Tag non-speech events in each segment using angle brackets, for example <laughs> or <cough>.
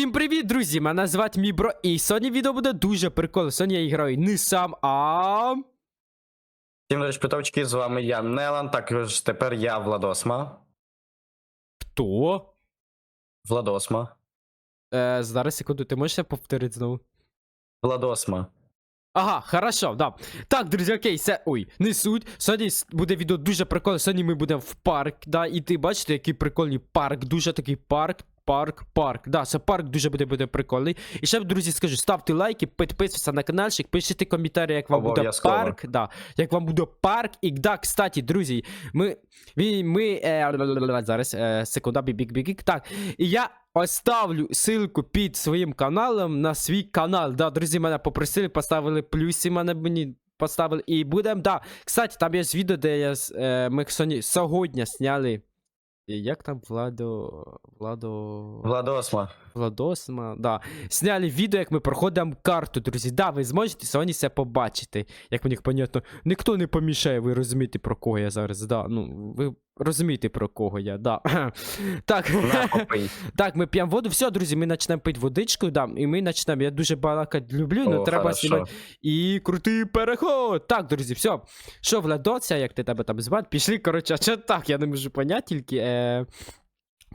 Всім привіт, друзі! Мене звати Мібро, і сьогодні відео буде дуже прикольно. Сьогодні я граю не сам, а. Всім речі, питовчки, з вами я Нелан, також тепер я Владосма. Хто? Владосма. Е, зараз секунду, ти можеш повторити знову? Владосма. Ага, хорошо, да. Так, друзі, окей, це. Ой, не суть. Сьогодні буде відео дуже прикольне. Сьогодні ми будемо в парк, да, і ти бачите, який прикольний парк. Дуже такий парк. Парк, парк. Да, це парк дуже буде, буде прикольний. І ще, друзі, скажу, ставте лайки, підписуйтесь на каналчик, пишіть коментарі, як вам буде парк. Да, як вам буде парк. І да, кстати, друзі, ми. Ми. е, зараз, е, секунда, бік бік Так. І я оставлю ссылку під своїм каналом на свій канал. Да, друзі, мене попросили, поставили плюси, мене мені поставили. І будемо, да. Кстати, там є відео, де я, е, ми сьогодні. І Як там Владо. Владо. Владосма. Владосма, да. Сняли відео, як ми проходимо карту, друзі. Да, ви зможете сьогодні це побачити. Як мені понятно, ніхто не помішає, ви розумієте, про кого я зараз. Да. Ну, ви розумієте, про кого я, да. <clears throat> так. <laughs> Так, ми п'ємо воду. Все, друзі, ми почнемо пити водичку, да, і ми почнемо. Я дуже балакати люблю, але треба хорошо. знімати. І крутий переход. Так, друзі, все. Що, Владоця, як ти тебе там звати? Пішли, коротше, а що так, я не можу поняти, тільки е,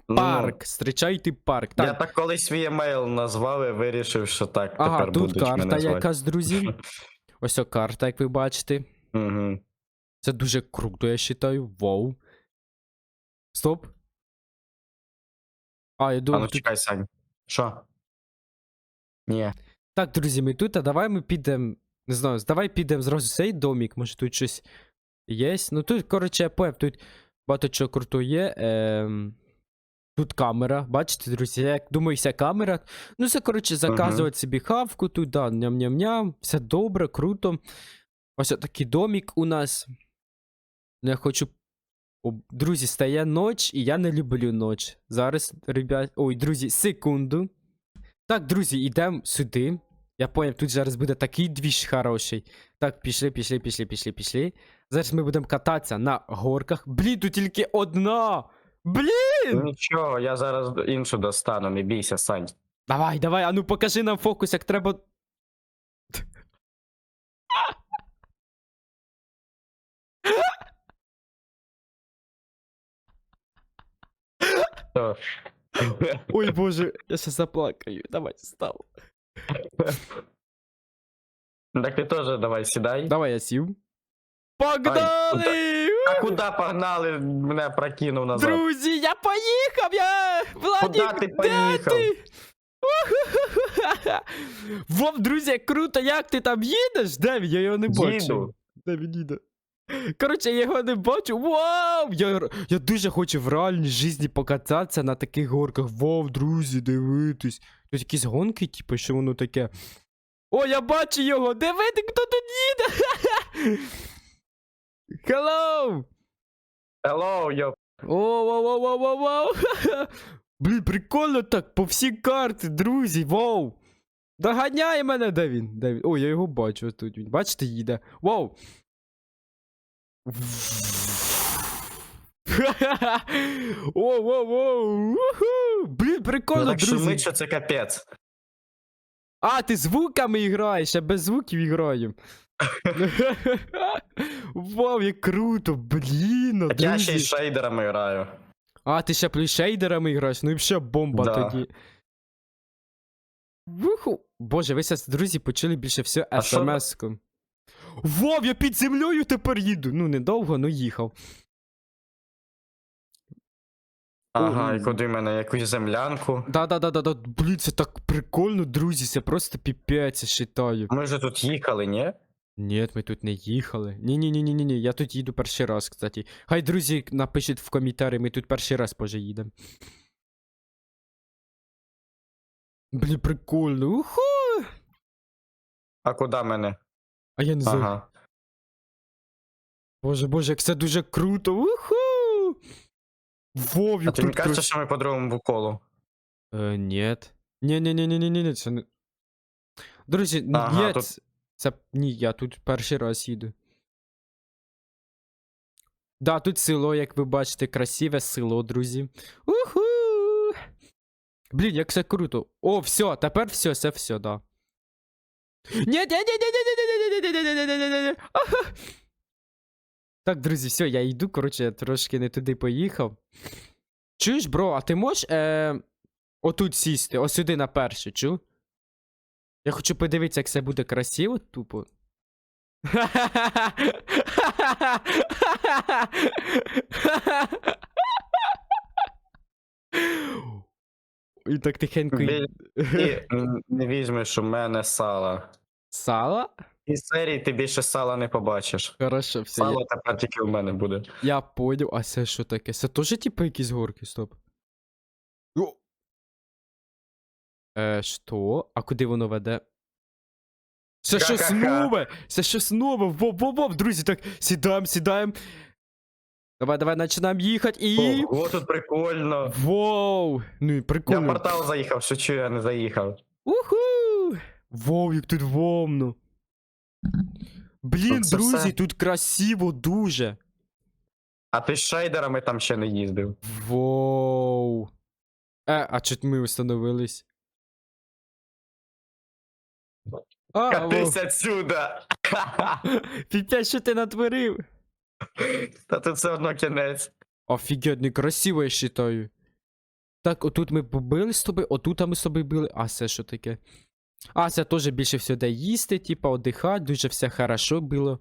Ну, парк. Зустрічайте парк. Так, Я так колись свій емейл назвав і вирішив, що так Ага, тепер тут будуть карта мене звати. якась, друзі. <laughs> Ось о карта, як ви бачите. Угу. Це дуже круто, я вважаю. Вау. Стоп. А, я А думав, ну тут... чекай, Сань. Що? Ні. Так, друзі, ми тут, а давай ми підемо. Не знаю, давай підемо зразу в цей домік, може тут щось є. Ну тут, коротше, я поняв, тут багато чого крутого є. Ем... Тут камера, бачите, друзі, я думаю, ця камера. Ну, це, коротше, заказувати собі хавку тут, да, ням-ням-ням, все добре, круто. Ось такий домік у нас. Ну, Я хочу. О, друзі, стає ніч, і я не люблю ніч. Зараз, ребят. Ой, друзі, секунду. Так, друзі, йдемо сюди. Я поняв, тут зараз буде такий двіж хороший. Так, пішли, пішли, пішли, пішли, пішли. Зараз ми будемо кататися на горках. Блін, тут тільки одна. Блін! Нічого, я зараз іншу достану, не бійся, Сань. Давай, давай, а ну покажи нам фокус, як треба. Що? Ой боже, я ще заплакаю. Давай, став. Так ти теж давай сідай. Давай я сів. Погнали! А куди погнали? Мене прокинув назад. Друзі, я поїхав! Я! Владик, Куда ти де поїхав? ти? Вов, друзі, круто, як ти там їдеш? Де він? Я його не бачу. Їду. Де він їде? Коротше, я його не бачу. Вау! Я, я дуже хочу в реальній житті покататися на таких горках. Вау, друзі, дивитись. Тут якісь гонки, типу, що воно таке. О, я бачу його! Дивити, хто тут їде! <laughs> Hello! Hello, вау, вау. <laughs> Блін, прикольно так, по всій карті, друзі, вау. Доганяє мене, де він? Де він? О, я його бачу, тут він. Бачите, їде. Вау. <laughs> О, вау. Уху. Блін, Ну прикольно, так друзі. шумить, що це капець. А, ти звуками граєш, я без звуків граю. Вау, як круто, блін, Так я ще й шейдерами граю. А, ти ще плюс шейдерами граєш, ну і ще бомба Да. тоді. Вуху. Боже, ви зараз, друзі, почули більше все смс-ку. Вов, я під землею тепер їду. Ну, недовго, ну їхав. Ага, Ой. і куди мене? Якусь землянку. Да-да-да-да-да. Блін, це так прикольно, друзі, це просто піпець, я считаю. Ми ж тут їхали, ні? Ні, ми тут не їхали. Ні-ні-ні-ні-ні, я тут їду перший раз, кстати. Хай, друзі, напишіть в коментарі, ми тут перший раз, боже, їдемо. Блін, прикольно. Уху! А куди мене? А я не знаю. Ага. Боже, боже, як це дуже круто. Уху! Вов, А тут кажеться, крас... що ми по другому колу. Е, нет. Ні-ні-ні-ні-ні-ні, це не... Друзі, Ага, ні, тут- це ні, я тут перший раз їду. Да, тут село, як ви бачите, красиве село, друзі. Уху! Блін, як все круто. О, все, тепер все, все, все, да. ні ні ні Так, друзі, все, я йду, коротше, я трошки не туди поїхав. Чуєш, бро, а ти можеш е, отут сісти, ось сюди на перше, чу? Я хочу подивитися, як це буде красиво, тупо. І так тихенько. І <laughs> не візьмеш у мене сала. Сало? Із серії ти більше сала не побачиш. Хорошо, все. Я, Сало тепер тільки в мене буде. я понял. А це що таке? Це теж типу якісь горки, стоп. О! Е, що? А куди воно веде? Це щось Ха-ха-ха. нове! Це щось нове! Воп-воп-воп! Друзі, так, сідаємо, сідаємо. Давай, давай, починаємо їхати і. О, тут прикольно. Воу! Ну і Я в прикольно. портал заїхав, шучу, я не заїхав. Уху! Воу, як тут вомно. Блін, Тут це друзі, все. тут красиво дуже. А ти з шейдерами там ще не їздив. Воу. Е, а чуть ми установились? А. Катись отсюда! <laughs> Піпя, що ти натворив? Та тут все одно кінець. Офігеть, некрасиво, я считаю. Так, отут ми побили з тобою, отут ми з тобою били. А це що таке? А, це теж більше де їсти, типа, отдихати, дуже все хорошо було.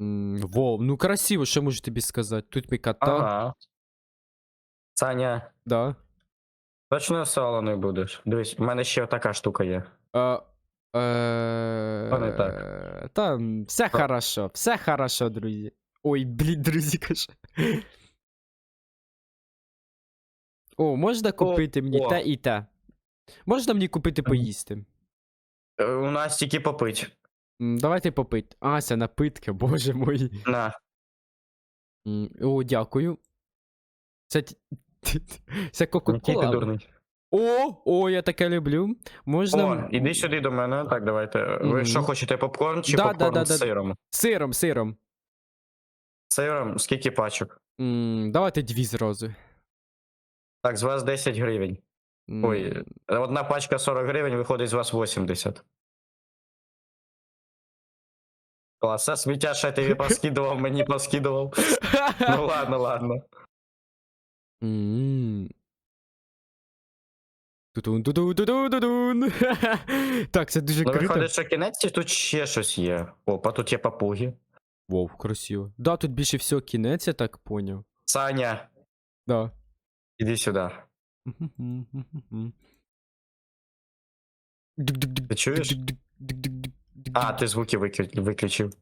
М, ну красиво, що можу тобі сказати? Тут ми кота, Ага. Саня, да. точно не будеш? Дивись, в мене ще така штука є. Е... Так. Та все хорошо, все хорошо, друзі. Ой, блін, друзі, каже. О, можна купити мені те і те. Можна мені купити поїсти? Е, У нас тільки попить. Давайте попити. А, це напитки, <laughs> боже мой. На. О, дякую. Це. Це <laughs> Кока-Кола. О, о, я таке люблю. Можна. О, іди сюди до мене. Так, давайте. Ви Мгм. що хочете, попкорн чи Да, да, попкорн да, з да. сиром? Сиром, сиром. Сиром, скільки пачок? М, Давайте дві зразу. Так, з вас 10 гривень. М, Ой, одна пачка 40 гривень, виходить з вас 80. Клас, це сміття ще тобі <laughs> поскидував, мені поскидував. Ну ладно, ладно. М. Тутун, тутун, тутун, тутун. <laughs> Так, це дуже Ну, круто. виходить, що кінець і тут ще щось є. Опа, тут є папуги. Вау, красиво. Да, тут більше всього кінець, я так поняв. Саня, Да. іди сюди. Ти чуєш? А, ти звуки виклю- виключив.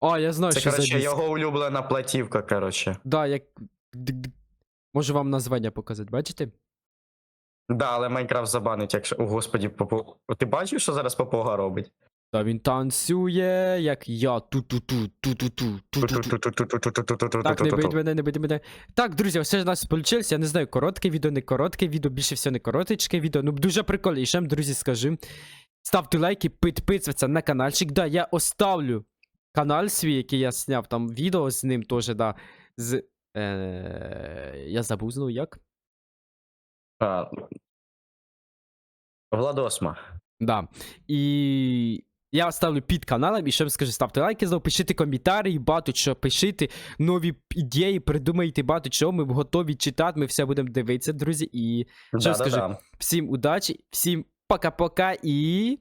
А, я знаю, Це, що за коротше, диск. його улюблена платівка, коротше. Да, як. Можу вам названня показати, бачите? Да, але Майнкрафт забанить, якщо. О, господі, попу. Ти бачив, що зараз попуга робить? Та він танцює, як я. Ту-ту-ту, ту-ту-ту, ту-ту-ту. Так, не бить мене, не бить мене. Так, друзі, все ж у нас вийшло. Я не знаю, коротке відео, не коротке відео, більше всього не коротечке відео. Ну, дуже прикольно. І ще, друзі, скажу. Ставте лайки, підписуйтесь на каналчик. Да, я оставлю канал свій, який я зняв там відео з ним теж, да. З. Е... Я забув знову як. А, Владосма. Да. І я оставлю під каналом, і ще вам скажу, ставте лайки, знову пишіть коментарі, багато що пишіть, нові ідеї, придумайте багато чого, ми готові читати, ми все будемо дивитися, друзі. І Що скажи? Да-да-да. всім удачі, всім пока-пока і.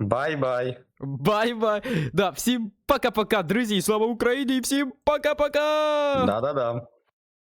Бай-бай. Бай-бай! Да, всім пока-пока, друзі, і слава Україні, і всім пока-пока! Да-да-да.